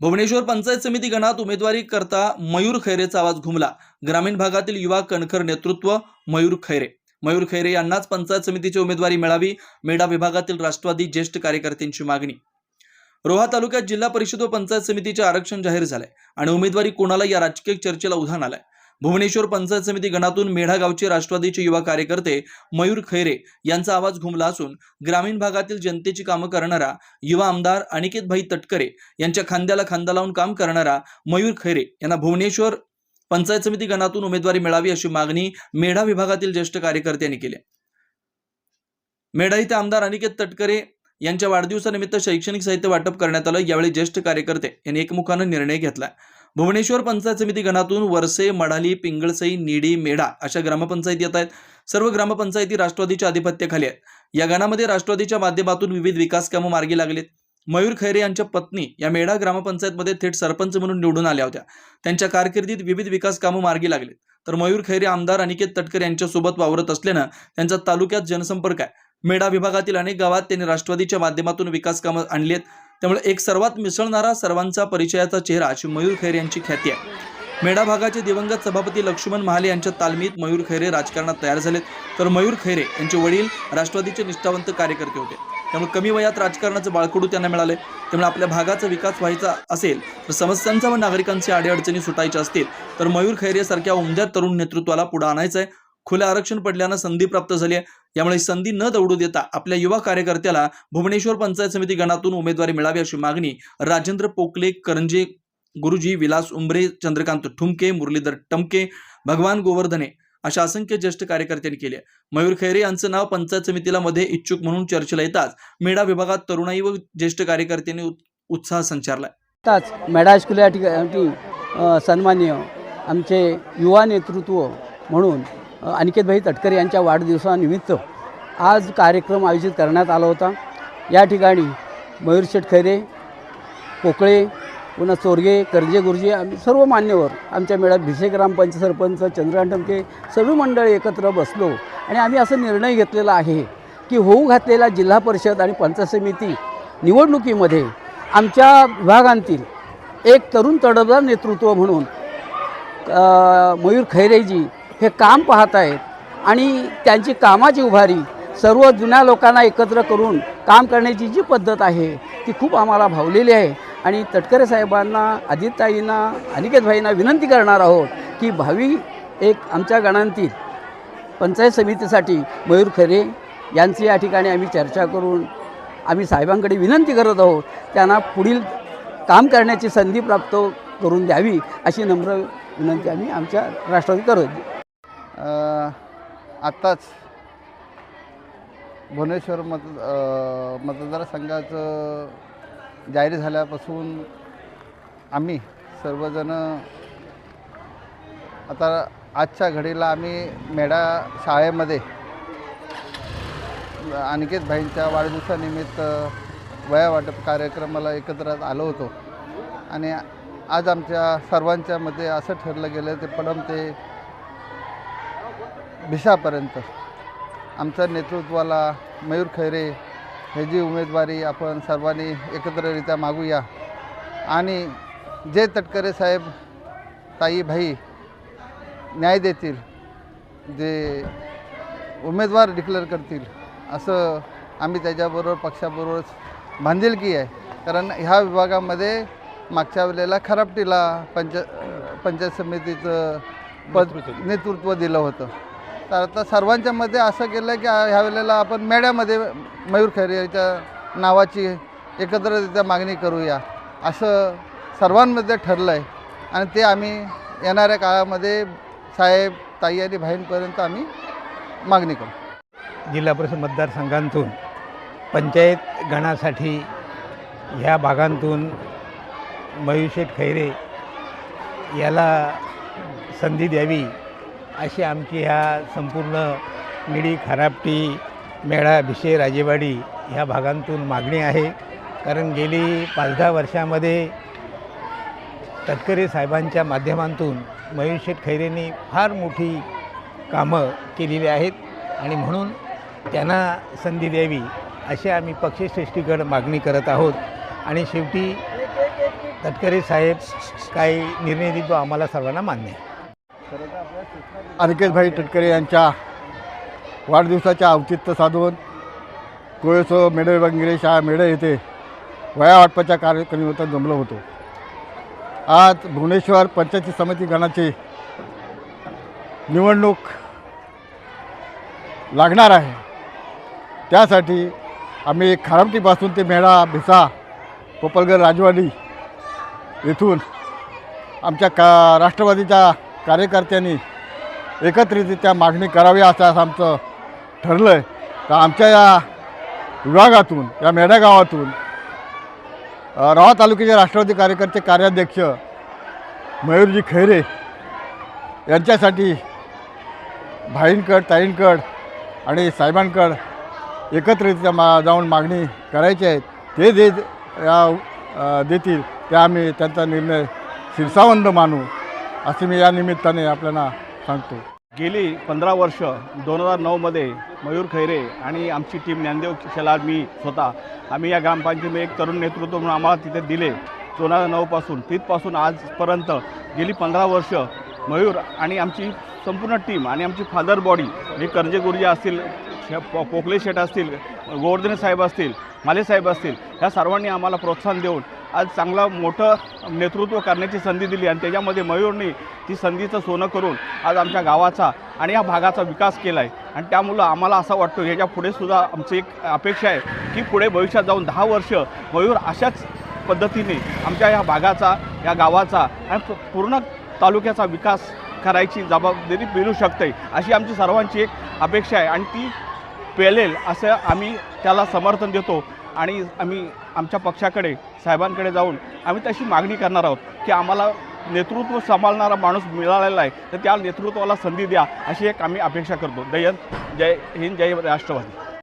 भुवनेश्वर पंचायत समिती गणात उमेदवारी करता मयूर खैरेचा आवाज घुमला. ग्रामीण भागातील युवा कणखर नेतृत्व मयूर खैरे. मयूर खैरे यांनाच पंचायत समितीची उमेदवारी मिळावी मेढा विभागातील राष्ट्रवादी ज्येष्ठ कार्यकर्त्यांची मागणी. रोहा तालुक्यात जिल्हा परिषद व पंचायत समितीचे आरक्षण जाहीर झालंय आणि उमेदवारी कोणाला या राजकीय चर्चेला उधाण आलंय? भुवनेश्वर पंचायत समिती गणातून मेढा गावचे राष्ट्रवादीचे युवा कार्यकर्ते मयूर खैरे यांचा आवाज घुमला असून ग्रामीण भागातील जनतेची कामं करणारा युवा आमदार अनिकेतभाई तटकरे यांच्या खांद्याला खांदा लावून काम करणारा मयूर खैरे यांना भुवनेश्वर पंचायत समिती गणातून उमेदवारी मिळावी अशी मागणी मेढा विभागातील ज्येष्ठ कार्यकर्त्यांनी केली मेढा इथे आमदार अनिकेत तटकरे यांच्या वाढदिवसानिमित्त शैक्षणिक साहित्य वाटप करण्यात आलं. यावेळी ज्येष्ठ कार्यकर्ते यांनी एकमुखानं निर्णय घेतला. भुवनेश्वर पंचायत समिती गणातून वरसे मढाली पिंगळसई निडी मेढा अशा ग्रामपंचायती येत आहेत. सर्व ग्रामपंचायती राष्ट्रवादीच्या आधिपत्याखाली आहेत. या गणामध्ये राष्ट्रवादीच्या माध्यमातून विविध विकास कामं मार्गी लागलीत. मयूर खैरे यांच्या पत्नी या मेढा ग्रामपंचायतमध्ये थेट सरपंच म्हणून निवडून आल्या होत्या. त्यांच्या कारकिर्दीत विविध विकास कामं मार्गी लागलीत. तर मयूर खैरे आमदार अनिकेत तटकर यांच्यासोबत वावरत असल्यानं त्यांचा तालुक्यात जनसंपर्क आहे. मेढा विभागातील अनेक गावात त्यांनी राष्ट्रवादीच्या माध्यमातून विकास कामं आणली आहेत. त्यामुळे एक सर्वात मिसळणारा सर्वांचा परिचयाचा चेहरा अशी मयूर खैर यांची ख्याती आहे. मेढा भागाचे दिवंगत सभापती लक्ष्मण महाले यांच्या तालमीत मयूर खैरे राजकारणात तयार झालेत. तर मयूर खैरे यांचे वडील राष्ट्रवादीचे निष्ठावंत कार्यकर्ते होते. त्यामुळे कमी वयात राजकारणाचं बाळकडू त्यांना मिळाले त्यामुळे आपल्या भागाचा विकास व्हायचा असेल तर समस्यांचा व नागरिकांचे अडीअडचणी सुटायच्या असतील तर मयूर खैरे सारख्या उमद्या तरुण नेतृत्वाला पुढे आणायचं आहे खुलं आरक्षण पडल्यानं संधी प्राप्त झाली आहे. यामुळे संधी न दौडू देता आपल्या युवा कार्यकर्त्याला भुवनेश्वर पंचायत समिती गणातून उमेदवारी मिळावी अशी मागणी राजेंद्र पोकले करंजे गुरुजी विलास उंबरे चंद्रकांत ठुमके मुरलीधर टमके भगवान गोवर्धने अशा असंख्य ज्येष्ठ कार्यकर्त्यांनी केले मयूर खैरे यांचं नाव पंचायत समितीला मध्ये इच्छुक म्हणून चर्चेला येताच मेढा विभागात तरुणाई व ज्येष्ठ कार्यकर्त्यांनी उत्साह संचारला मेडा मेढा हायस्कूल या ठिकाणी सन्माननीय आमचे युवा नेतृत्व म्हणून अनिकेतभाई तटकरे यांच्या वाढदिवसानिमित्त आज कार्यक्रम आयोजित करण्यात आला होता. या ठिकाणी मयूर शेठ खैरे पोकळे पुन्हा चोरगे करजे गुरुजी आम्ही सर्व मान्यवर आमच्या मेळ्यात भिसे ग्रामपंच सरपंच चंद्रकांत टमके सर्व मंडळी एकत्र बसलो आणि आम्ही असं निर्णय घेतलेला आहे की होऊ घातलेला जिल्हा परिषद आणि पंचायत समिती निवडणुकीमध्ये आमच्या विभागांतील एक तरुण तडबदार नेतृत्व म्हणून मयूर खैरेजी हे काम पाहत आहेत. आणि त्यांची कामाची उभारी सर्व जुन्या लोकांना एकत्र करून काम करण्याची जी पद्धत आहे ती खूप आम्हाला भावलेली आहे. आणि तटकरे साहेबांना अजितताईंना अनिकेतभाईंना विनंती करणार आहोत की भावी एक आमच्या गणांतील पंचायत समितीसाठी मयूर खरे यांची या ठिकाणी आम्ही चर्चा करून आम्ही साहेबांकडे विनंती करत आहोत त्यांना पुढील काम करण्याची संधी प्राप्त करून द्यावी अशी नम्र विनंती आम्ही आमच्या राष्ट्रवादी करत आत्ताच भुवनेश्वर मत मतदारसंघाचं जाहीर झाल्यापासून आम्ही सर्वजण आता आजच्या घडीला आम्ही मेढा शाळेमध्ये अनिकेत भाईंच्या वाढदिवसानिमित्त वया वाटप कार्यक्रमाला एकत्र आलो होतो. आणि आज आमच्या सर्वांच्यामध्ये असं ठरलं गेलं ते पडम ते भिसापर्यंत. आमच्या नेतृत्वाला मयूर खैरे ह्याची उमेदवारी आपण सर्वांनी एकत्ररित्या मागूया. आणि जे तटकरे साहेब ताई भाई न्याय देतील जे उमेदवार डिक्लेअर करतील असं आम्ही त्याच्याबरोबर पक्षाबरोबर बांधिलकी आहे. कारण ह्या विभागामध्ये मागच्या वेळेला खराबटीला पंच पंचायत समितीचं पद नेतृत्व दिलं होतं. तर आता सर्वांच्या मध्ये असं केलं की ह्या वेळेला आपण मेळ्यामध्ये मयूर खैरे याच्या नावाची एकत्ररित्या मागणी करूया. असं सर्वांमध्ये ठरलं आहे आणि ते आम्ही येणाऱ्या काळामध्ये साहेब ताई आणि भाईंपर्यंत आम्ही मागणी करू. जिल्हा परिषद मतदारसंघांतून पंचायत गणासाठी ह्या भागांतून मयुषेठ खैरे याला संधी द्यावी. अशी आमची ह्या संपूर्ण निडी खराबटी मेळा भिशे राजेवाडी ह्या भागांतून मागणी आहे. कारण गेली पाच दहा वर्षामध्ये तटकरे साहेबांच्या माध्यमातून मयूरशेठ खैरेंनी फार मोठी कामं केलेली आहेत आणि म्हणून त्यांना संधी द्यावी अशी आम्ही पक्षश्रेष्ठीकडे मागणी करत आहोत. आणि शेवटी तटकरे साहेब काही निर्णय देतो आम्हाला सर्वांना मान्य आहे. अनिकेतभाई तटकरे यांच्या वाढदिवसाच्या औचित्य साधून कोळेसो मेढे वगैरे शाळा मेढे येथे वया वाटपाच्या कार्यक्रमात जमलो होतो. आज भुवनेश्वर पंचायती समिती गणाची निवडणूक लागणार आहे. त्यासाठी आम्ही खारमटीपासून ते मेढा भिसा पोपलगर राजवाडी येथून आमच्या का राष्ट्रवादीच्या कार्यकर्त्यांनी एकत्रितरित्या मागणी करावी असं असं आमचं ठरलं आहे तर आमच्या या विभागातून या मेढ्यागावातून गावातून तालुक्याचे राष्ट्रवादी कार्यकर्ते कार्याध्यक्ष मयूरजी खैरे यांच्यासाठी भाईंकड ताईंकड आणि साहेबांकड एकत्रितरित्या मा जाऊन मागणी करायची आहे. ते जे या देतील ते आम्ही त्यांचा निर्णय शिरसावंत मानू असे मी या निमित्ताने आपल्याला सांगतो गेली पंधरा वर्ष दोन हजार नऊमध्ये मयूर खैरे आणि आमची टीम ज्ञानदेव शेलार मी स्वतः आम्ही या ग्रामपंचायतीमध्ये एक तरुण नेतृत्व म्हणून आम्हाला तिथे दिले. दोन हजार नऊपासून तिथपासून आजपर्यंत गेली पंधरा वर्ष मयूर आणि आमची संपूर्ण टीम आणि आमची फादर बॉडी हे करंजे गुरुजी असतील शे- पोकले शेठ असतील गोवर्धने साहेब असतील माले साहेब असतील ह्या सर्वांनी आम्हाला प्रोत्साहन देऊन आज चांगला मोठं नेतृत्व करण्याची संधी दिली आणि त्याच्यामध्ये मयूरनी ती संधीचं सोनं करून आज आमच्या गावाचा आणि या भागाचा विकास केला आहे आणि त्यामुळं आम्हाला असं वाटतं याच्यापुढे सुद्धा आमची एक अपेक्षा आहे की पुढे भविष्यात जाऊन दहा वर्ष मयूर अशाच पद्धतीने आमच्या या भागाचा या गावाचा आणि पूर्ण तालुक्याचा विकास करायची जबाबदारी मिळू शकते अशी आमची सर्वांची एक अपेक्षा आहे. आणि ती पेलेल असं आम्ही त्याला समर्थन देतो. आणि आम्ही आमच्या पक्षाकडे साहेबांकडे जाऊन आम्ही तशी मागणी करणार आहोत की आम्हाला नेतृत्व सांभाळणारा माणूस मिळालेला आहे तर त्या नेतृत्वाला संधी द्या अशी एक आम्ही अपेक्षा करतो. जय जय हिंद जय राष्ट्रवादी.